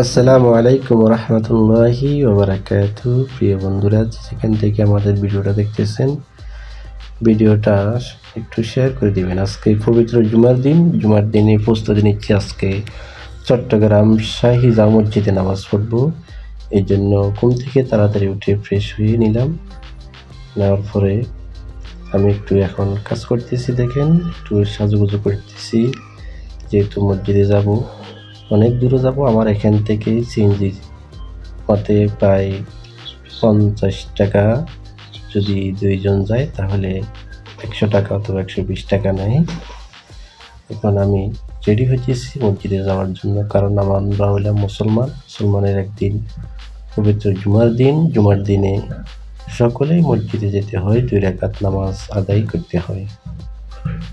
আসসালামু আলাইকুম রহমতুল্লাহি ওবরাকাতু। প্রিয় বন্ধুরা, যেখান থেকে আমাদের ভিডিওটা দেখতেছেন, ভিডিওটা একটু শেয়ার করে দিবেন। আজকে পবিত্র জুমার দিন। জুমার দিনে প্রস্তুতি নিচ্ছি আজকে চট্টগ্রাম শাহি জা মসজিদে নামাজ পড়ব। এই জন্য ঘুম থেকে তাড়াতাড়ি উঠে ফ্রেশ হয়ে নিলাম। নেওয়ার পরে আমি একটু এখন কাজ করতেছি, দেখেন। একটু সাজুগুজু করতেছি। যেহেতু মসজিদে যাব অনেক দূরে যাব। আমার এখান থেকে সিএনজি পথে প্রায় পঞ্চাশ টাকা। যদি দুইজন যায়, তাহলে একশো টাকা অথবা একশো বিশ টাকা নেয়। এখন আমি রেডি হয়েছি মসজিদে যাওয়ার জন্য। কারণ আমরা হইলাম মুসলমান। মুসলমানের একদিন পবিত্র জুমার দিন। জুমার দিনে সকলেই মসজিদে যেতে হয়। দুই রেখাত নামাজ আদায় করতে হয়।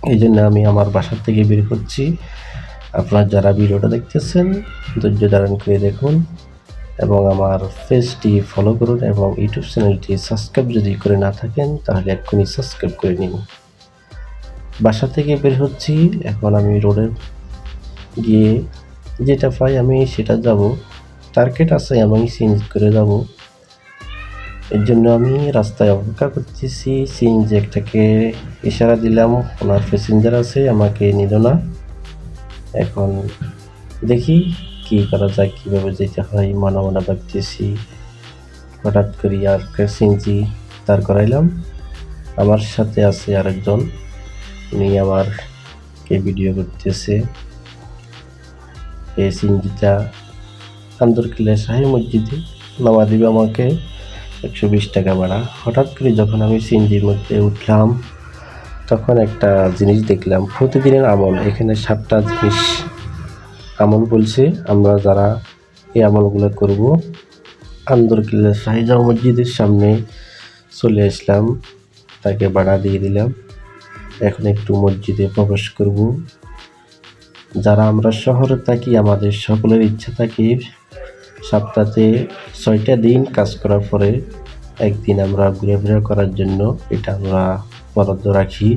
এই জন্য আমি আমার বাসার থেকে বের করছি আপনারা যারা ভিডিওটা দেখতেছেন, ধৈর্য ধারণ করে দেখুন এবং আমার পেজটি ফলো করুন এবং ইউটিউব চ্যানেলটি সাবস্ক্রাইব যদি করে না থাকেন, তাহলে এক্ষুনি সাবস্ক্রাইব করে নিন। বাসা থেকে বের হচ্ছি, এখন আমি রোডে গিয়ে যেটা পাই আমি সেটা যাব। টার্গেট আছে আমি চেঞ্জ করে যাব। এর জন্য আমি রাস্তায় অপেক্ষা করতেছি সিএনজি একটাকে ইশারা দিলাম, ওনার প্যাসেঞ্জার আছে, আমাকে নিল না। এখন দেখি কি করা যায়, কীভাবে যেতে হয়, মনে মনে ভাবতেছি। হঠাৎ করে আর সিএনজি দাঁড় করাইলাম। আমার সাথে আছে আরেকজন, উনি আমার কে ভিডিও করতেছে। এই সিএনজিটা আন্দরকিল্লা শাহী মসজিদে নামা দিবে আমাকে একশো বিশ টাকা ভাড়া। হঠাৎ করে যখন আমি সিএনজির মধ্যে উঠলাম তখন একটা জিনিস দেখলাম, প্রতিদিনের আমল। এখানে সাতটা জিনিস আমল বলছে, আমরা যারা এই আমলগুলো করব। আন্দরকিল্লা শাহিজাহ মসজিদের সামনে চলে আসলাম, তাকে ভাড়া দিয়ে দিলাম। এখন একটু মসজিদে প্রবেশ করব। যারা আমরা শহরে থাকি, আমাদের সকলের ইচ্ছা থাকে, সপ্তাহে ছয়টা দিন কাজ করার পরে একদিন আমরা ঘুরে ঘুরে করার জন্য এটা আমরা বরাদ্দ রাখি।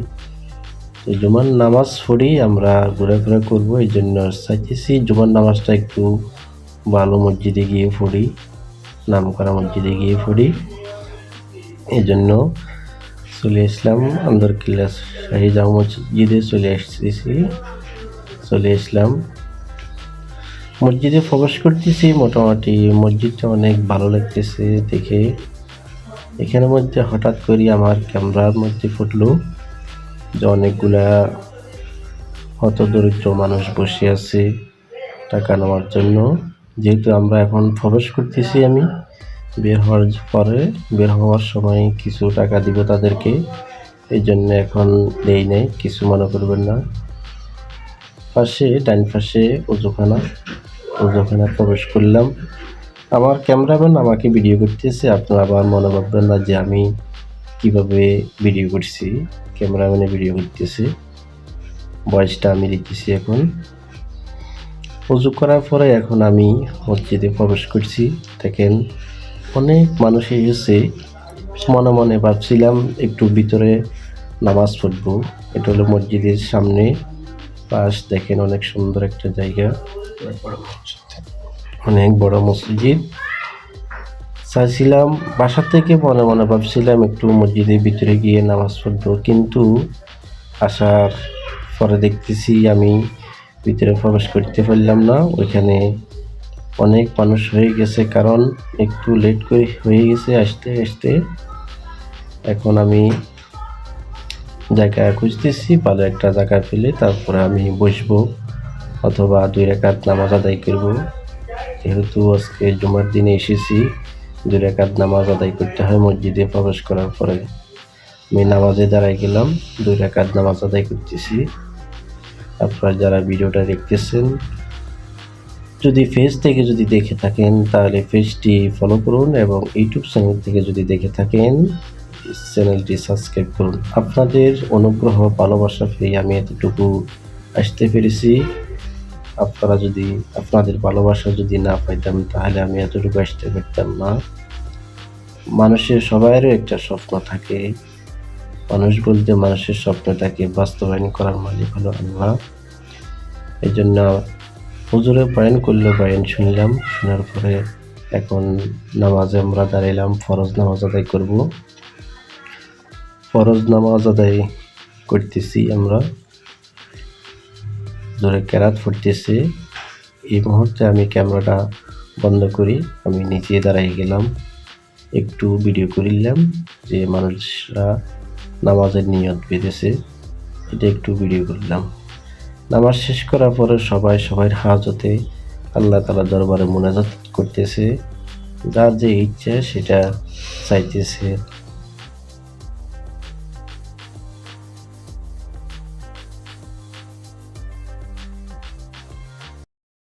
এই জুমার নামাজ পড়ি আমরা ঘুরে ঘুরে করব, এই জন্য চাইতেছি জুমার নামাজটা একটু ভালো মসজিদে গিয়ে পড়ি নাম করা মসজিদে গিয়ে পড়ি। এই জন্য চলে আসলাম আন্দর কিল্লা শাহিজাহ মসজিদে চলে আসতেছি, চলে আসলাম। মসজিদে প্রবেশ করতেছি, মোটামুটি মসজিদটা অনেক ভালো লাগতেছে দেখে। এখানের মধ্যে হঠাৎ করে আমার ক্যামেরার মধ্যে ফুটলো যে অনেকগুলা হত দরিদ্র মানুষ বসে আছে টাকা নেওয়ার জন্য। যেহেতু আমরা এখন প্রবেশ করতেছি আমি, বের হওয়ার পরে, বের হওয়ার সময় কিছু টাকা দিব তাদেরকে এই জন্য এখন দেই নেই, কিছু মনে করবেন না। পাশে ডাইন পাশে উজুখানা উজুখানা প্রবেশ করলাম। আমার ক্যামেরাম্যান আমাকে ভিডিও করতেছে। আপনারা আবার মনে ভাববেন না যে আমি কীভাবে ভিডিও করছি। ক্যামেরাম্যানে ভিডিও করতেছে। বয়সটা আমি দিতেছি এখন। উজু করার পরে এখন আমি মসজিদে প্রবেশ করছি। দেখেন, অনেক মানুষ এসেছে। মনে মনে ভাবছিলাম একটু ভিতরে নামাজ পড়ব। এটা হলো মসজিদের সামনে। পাশ দেখেন অনেক সুন্দর একটা জায়গা। অনেক বড় মসজিদ। চাইছিলাম, বাসা থেকে মনে মনে ভাবছিলাম একটু মসজিদের ভিতরে গিয়ে নামাজ পড়ব, কিন্তু আসার পরে দেখতেছি আমি ভিতরে প্রবেশ করতে পারলাম না। ওইখানে অনেক মানুষ হয়ে গেছে, কারণ একটু লেট করে হয়ে গেছে আসতে আসতে। এখন আমি জায়গা খুঁজতেছি, ভালো একটা জায়গা পেলে তারপরে আমি বসবো, অথবা দুই রেখাত নামাজ আদায় করব। যেহেতু আজকে জুমার দিনে এসেছি, দুই রেখাত নামাজ আদায় করতে হয়, মসজিদে প্রবেশ করার পরে। আমি নামাজে দাঁড়াই গেলাম, দুই রেখাত নামাজ আদায় করতেছি। আপনারা যারা ভিডিওটা দেখতেছেন, যদি ফেস থেকে যদি দেখে থাকেন, তাহলে ফেসটি ফলো করুন এবং ইউটিউব চ্যানেল থেকে যদি দেখে থাকেন চ্যানেলটি সাবস্ক্রাইব করুন। আপনাদের অনুগ্রহ, ভালোবাসা পেয়ে আমি এতটুকু আসতে পেরেছি। আপনারা যদি, আপনাদের ভালোবাসা যদি না পাইতাম, তাহলে আমি এতটুকু আসতে পারতাম না। মানুষের সবাইয়েরও একটা স্বপ্ন থাকে। মানুষ বলতে মানুষের স্বপ্নটাকে বাস্তবায়ন করার মালিক হলো আল্লাহ। এই জন্য হুজুরে বয়ান করল বয়ান শুনলাম, শোনার পরে এখন নামাজে আমরা দাঁড়াইলাম, ফরজ নামাজ আদায় করব। ফরজ নামাজ আদায় করতেছি আমরা। জোরে কেরাত ফুটতেছে। এই মুহূর্তে আমি ক্যামেরাটা বন্ধ করি। আমি নিচে দাঁড়াই গেলাম। একটু ভিডিও করিলাম যে মানুষরা নামাজের নিয়ত বেঁধেছে। এটা একটু ভিডিও করলাম। নামাজ শেষ করার পরে সবাই সবার হাজতে আল্লাহ তালা দরবারে মোনাজাত করতেছে। যার যে ইচ্ছা সেটা চাইতেছে।